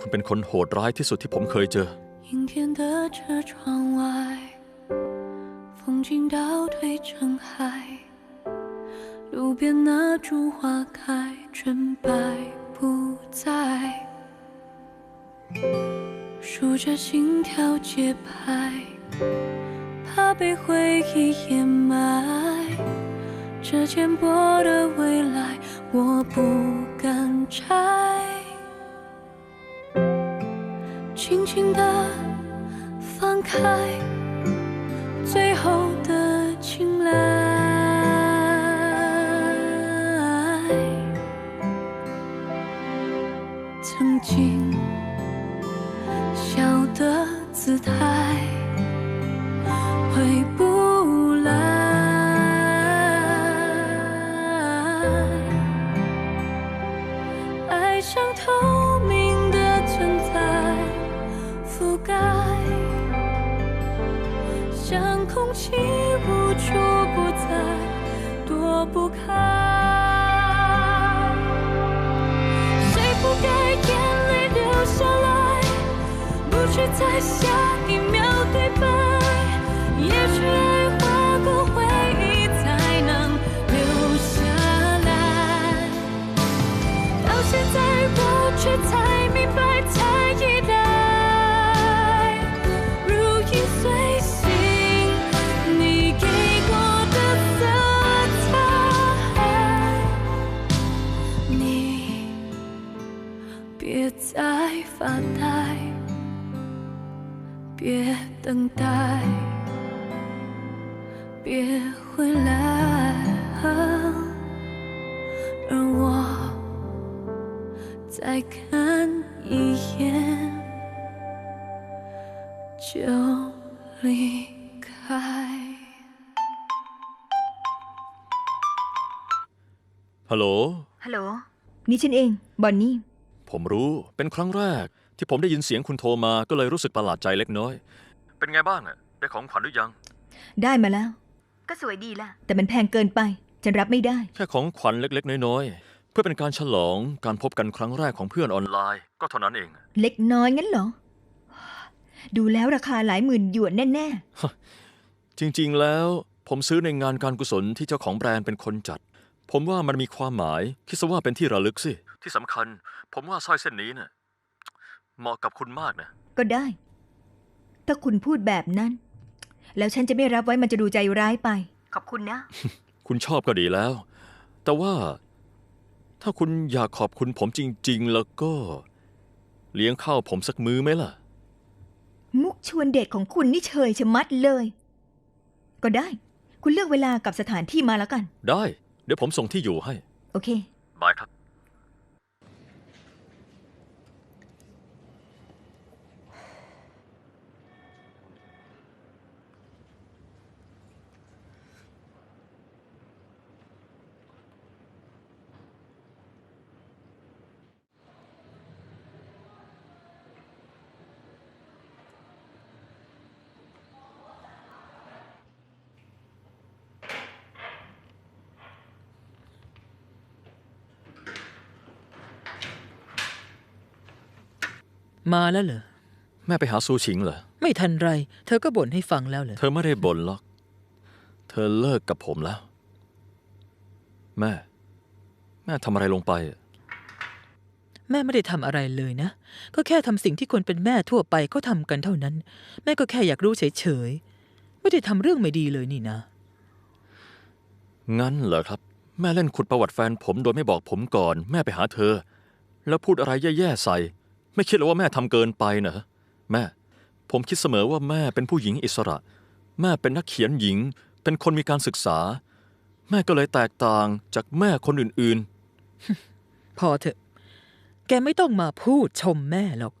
คุณเป็นคนโหดร้ายที่สุดที่ผมเคยเจอ 阴天的这窗外，风景倒退成海，路边那株花开，纯白不在，数着心跳节拍，怕被回忆掩埋。这浅薄的未来，我不敢摘。 轻轻地放开最后的青睐。曾经笑的姿态回不来。爱像透像空气无处不在，躲不开。谁不该眼泪流下来，不去猜下一秒对白，也许在发呆，别等待，别回来，而我再看一眼就离开。Hello。Hello，你请 in，Bonnie。 ลฮัลโหลนี่ฉันเองบอนนี่ผมรู้เป็นครั้งแรก ที่ผมได้ยินเสียงคุณโทรมาก็เลยรู้สึกประหลาดใจเล็กน้อย เป็นไงบ้างอะได้ของขวัญหรือยัง ได้มาแล้ว ก็สวยดีล่ะ แต่มันแพงเกินไป ฉันรับไม่ได้ แค่ของขวัญเล็กๆ น้อยๆ เพื่อเป็นการฉลองการพบกันครั้งแรกของเพื่อนออนไลน์ ก็เท่านั้นเอง เล็กน้อยงั้นเหรอ ดูแล้วราคาหลายหมื่นหยวนแน่จริงๆแล้ว ผมซื้อในงานการกุศลที่เจ้าของแบรนด์เป็นคนจัด ผมว่ามันมีความหมายคิดซะว่าเป็นที่ระลึกสิ ที่สำคัญ ผมว่าสร้อยเส้นนี้เนะ่ะเหมาะกับคุณมากนะๆก็ได้ ถ้าคุณพูดแบบนั้น แล้วฉันจะไม่รับไว้มันจะดูใจร้ายไป ขอบคุณนะ คุณชอบก็ดีแล้ว แต่ว่าถ้าคุณอยากขอบคุณผมจริง ๆ แล้วก็ เลี้ยงข้าวผมสักมื้อไหมล่ะ มุกชวนเดทของคุณนี่เชยชะมัดเลย ก็ได้ คุณเลือกเวลากับสถานที่มาแล้วกัน ได้ เดี๋ยวผมส่งที่อยู่ให้ โอเค บายครับ มาแล้วเหรอ แม่ไปหาซูชิงเหรอ ไม่ทันไร เธอก็บ่นให้ฟังแล้วเหรอ เธอไม่ได้บ่นหรอก เธอเลิกกับผมแล้ว แม่ แม่ทำอะไรลงไปอะแม่ไม่ได้ทำอะไรเลยนะ ก็แค่ทำสิ่งที่คนเป็นแม่ทั่วไปเขาทำกันเท่านั้น แม่ก็แค่อยากรู้เฉยๆ ไม่ได้ทำเรื่องไม่ดีเลยนี่นะ งั้นเหรอครับ แม่เล่นขุดประวัติแฟนผมโดยไม่บอกผมก่อน แม่ไปหาเธอ แล้วพูดอะไรแย่ๆใส่ ไม่คิดเลยว่าแม่ทำเกินไปเนอะแม่ ผมคิดเสมอว่าแม่เป็นผู้หญิงอิสระ แม่เป็นนักเขียนหญิง เป็นคนมีการศึกษา แม่ก็เลยแตกต่างจากแม่คนอื่น ๆ พอเถอะ แกไม่ต้องมาพูดชมแม่หรอก